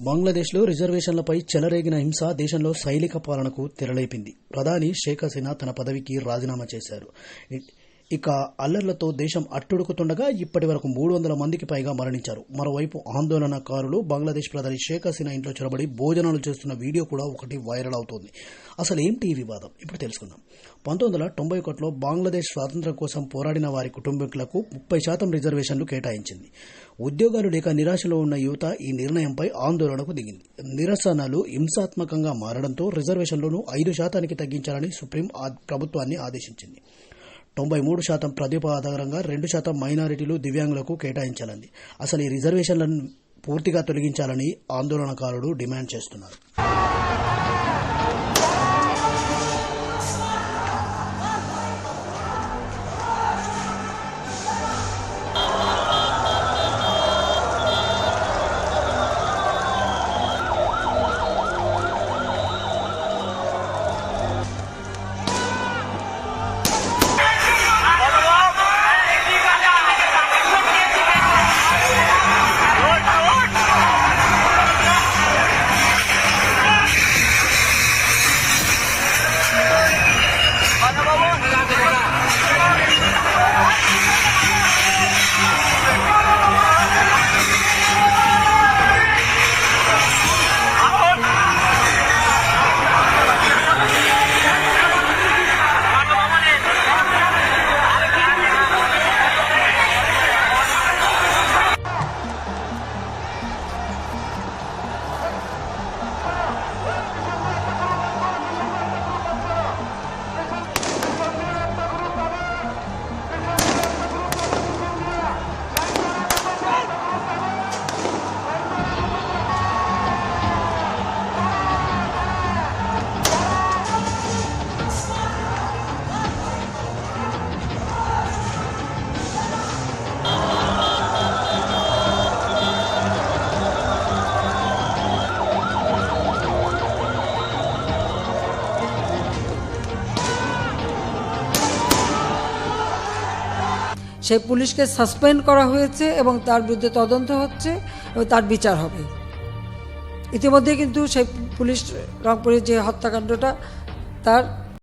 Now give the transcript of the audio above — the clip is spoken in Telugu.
బంగ్లాదేశ్లో రిజర్వేషన్లపై చెలరేగిన హింస దేశంలో సైనిక పాలనకు తెరలేపింది. ప్రధాని షేక్ హసీనా తన పదవికి రాజీనామా చేశారు. ఇక అల్లర్లతో దేశం అట్టుడుకుతుండగా ఇప్పటి వరకు మూడు వందల మందికి పైగా మరణించారు. మరోవైపు ఆందోళనకారులు బంగ్లాదేశ్ ప్రధాని షేక్ హసీనా ఇంట్లో చొరబడి భోజనాలు చేస్తున్న వీడియో కూడా ఒకటి వైరల్ అవుతోంది. అసలు ఏంటి ఈ వివాదం? ఇప్పుడు తెలుసుకుందాం. పంతొమ్మిది వందల తొంభై ఒకటిలో బంగ్లాదేశ్ స్వాతంత్ర్యం కోసం పోరాడిన వారి కుటుంబీకులకు ముప్పై శాతం రిజర్వేషన్లు కేటాయించింది. ఉద్యోగాలు లేక నిరాశలో ఉన్న యువత ఈ నిర్ణయంపై ఆందోళనకు దిగింది. నిరసనలు హింసాత్మకంగా మారడంతో రిజర్వేషన్లను ఐదు శాతానికి తగ్గించాలని సుప్రీం ప్రభుత్వాన్ని ఆదేశించింది. తొంభై మూడు శాతం ప్రతిపాదకరంగా రెండు శాతం మైనారిటీలు దివ్యాంగులకు కేటాయించాలని అసలు ఈ రిజర్వేషన్లను పూర్తిగా తొలగించాలని ఆందోళనకారులు డిమాండ్ చేస్తున్నారు. সেই পুলিশকে সাসপেন্ড করা হয়েছে এবং তার বিরুদ্ধে তদন্ত হচ্ছে এবং তার বিচার হবে। ইতিমধ্যে কিন্তু সেই পুলিশ রংপুরের যে হত্যাকাণ্ডটা, তার